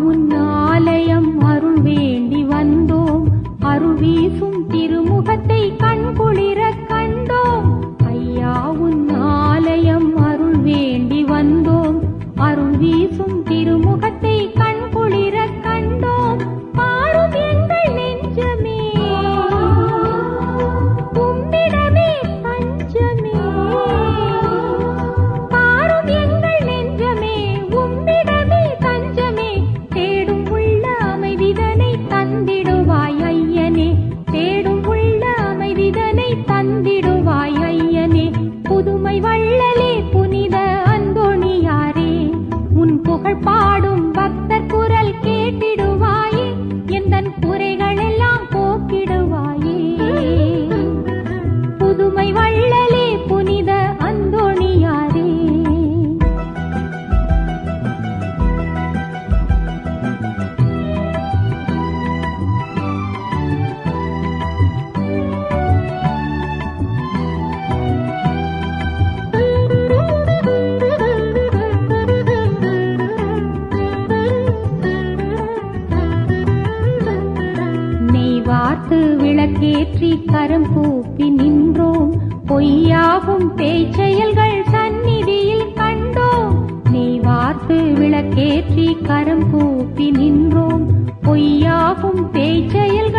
no one. விளக்கேற்றி கரம் கூப்பி நின்றோம். பொய்யாகும் பேச்செயல்கள் சந்நிதியில் கண்டோம். நீ வார்த்து விளக்கேற்றி கரம் கூப்பி நின்றோம். பொய்யாகும் பேச்செயல்கள்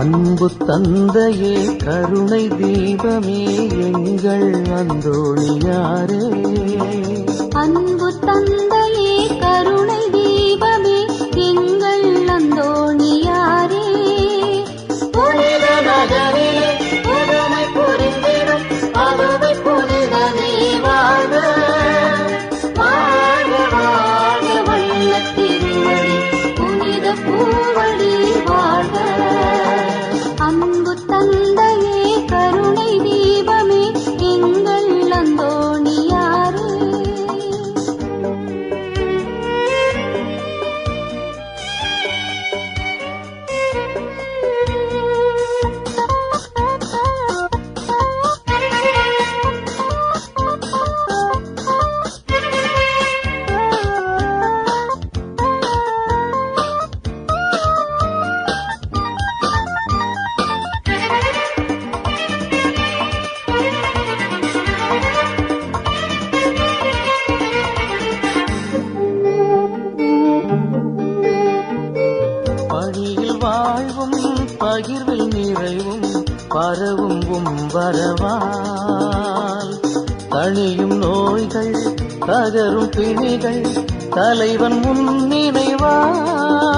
அன்பு தந்தையே கருணை தீபமே எங்கள் அந்தோணியாரே. அன்பு தந்தை பிணிகள் தலைவன் முன் நினைவால்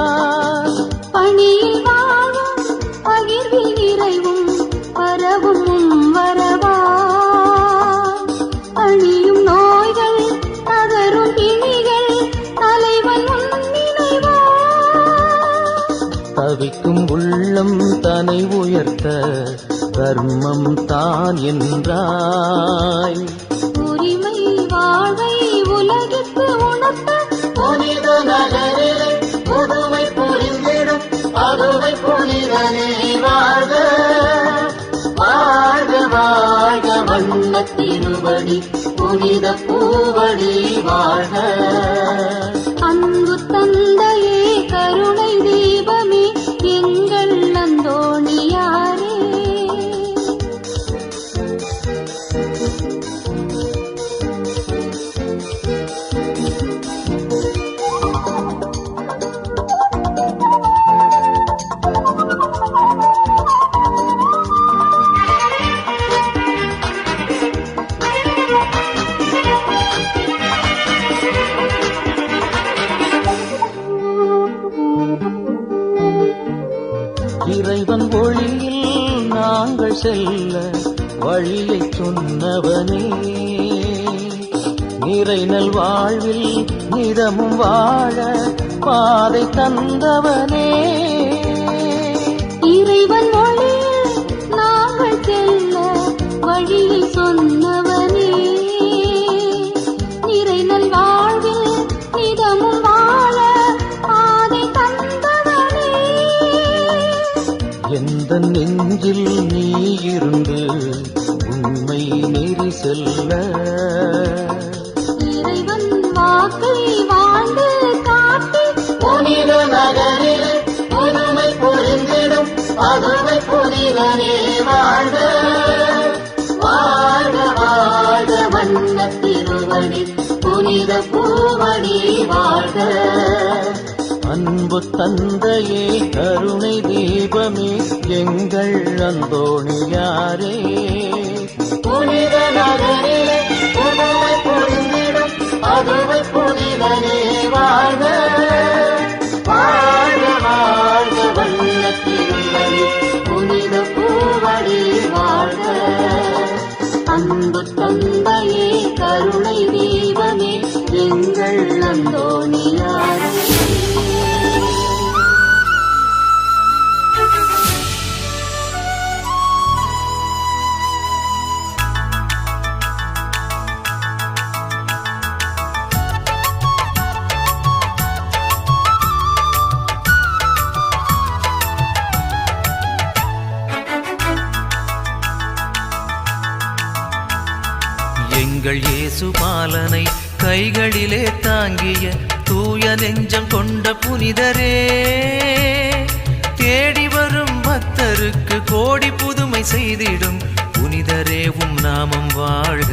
பணியில் வாழும் பகிர்வில் நிறைவும் பரவும் உம் வரவா அழியும் நோய்கள் தகரும் பிணிகள் தலைவன் உன் நினைவா தவிக்கும் உள்ளம் தனை உயர்த்த தர்மம் தான் என்றாய். உரிமை வாழ்வை அருமை புனிதனே வாழ்க. வாழ்க வாழ்க வண்ண திருவடி புனித பூவடி வாழ்க. செல்ல வழியை சொன்னவனே. நிறைநல் வாழ்வில் நிதமும் வாழ பாதை தந்தவனே. இறைவன் மொழியில் நாங்கள் செல்ல வழியை நெஞ்சில் நீ இருந்து உண்மை நெறி செல்ல. இறைவன் வாக்கை வாழ்ந்து காட்டி புனித நகரிலே புதுமை புரிந்திடும். அதுவை புனிதனே வாழ்க. வாழ்க வாழ்க வண்ண திருவடி. புனித பூவடி வாழ்க. அன்பு தந்தையே கருணை தீபமே எங்கள் அந்தோணியாரே. புனித நகரிலே புதுமை புரிந்திடும் அதுவை புனிதனே வாழ்க. வாழ்க வாழ்க புனித பூவடி வாழ்க. அன்பு தந்தையே கருணை தீபமே எங்கள் அந்தோணியாரே நெஞ்சம் கொண்ட புனிதரே தேடி வரும் பக்தருக்கு கோடி புதுமை செய்திடும். புனிதரே உம் நாமம் வாழ்க.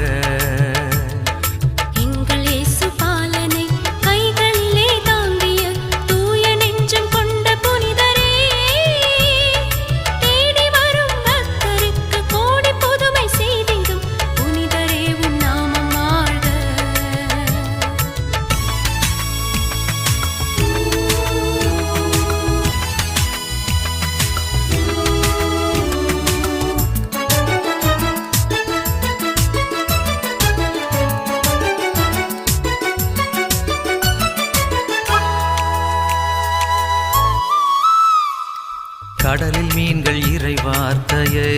கடலில் மீன்கள் இறை வார்த்தையை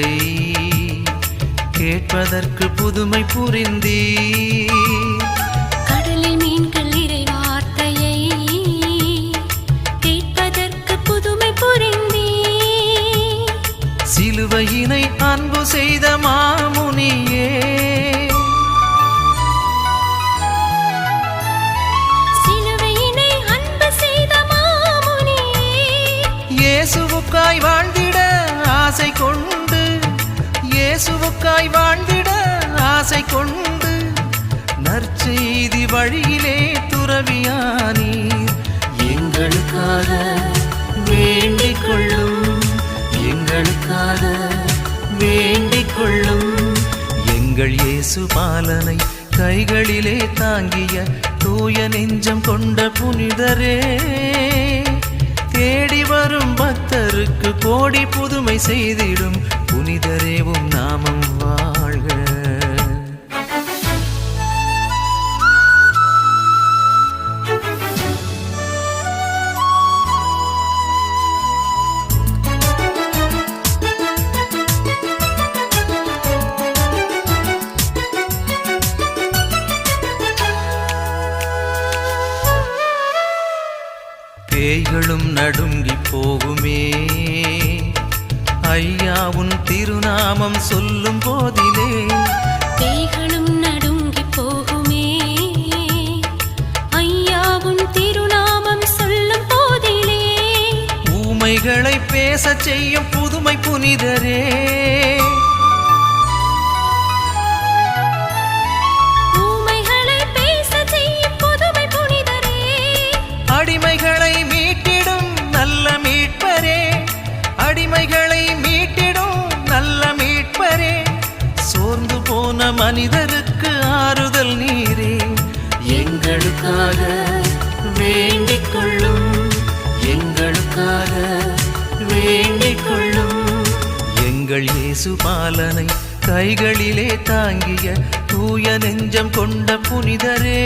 கேட்பதற்கு புதுமை புரிந்தீ கடலில் மீன்கள் இறை வார்த்தையை கேட்பதற்கு புதுமை புரிந்தீ சிலுவையினை அன்பு செய்த மாமுனியே இயேசுவுக்காய் வாழ்ந்திட ஆசை கொண்டு நற்செய்தி வழியிலே துறவியானீர். எங்களுக்காக வேண்டிக் கொள்ளும் எங்களுக்காக வேண்டிக் கொள்ளும். எங்கள் இயேசு பாலனை கைகளிலே தாங்கிய தூய நெஞ்சம் கொண்ட புனிதரே. தேடி வரும் பக்தருக்கு கோடி புதுமை செய்திடும் புனிதரேவும் நாமம் வாழ்க. பேய்களும் நடுங்கி ஊமைகளை பேசச் செய்யும் புதுமை புனிதரே. ஊமைகளை பேச செய்யும் புதுமை புனிதரே. அடிமைகளை மீட்டிடும் நல்ல மீட்பரே. அடிமைகளை மீட்டிடும் நல்ல மீட்பரே. சோர்ந்து போன மனிதருக்கு இயேசுபாலனை கைகளிலே தாங்கிய தூய நெஞ்சம் கொண்ட புனிதரே.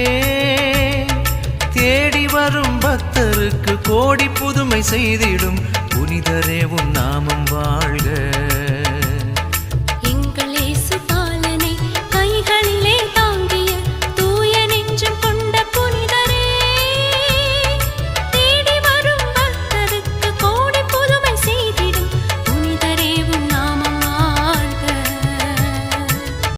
தேடி வரும் பக்தருக்கு கோடி புதுமை செய்திடும் புனிதரே உன் நாமம் வாழ்க.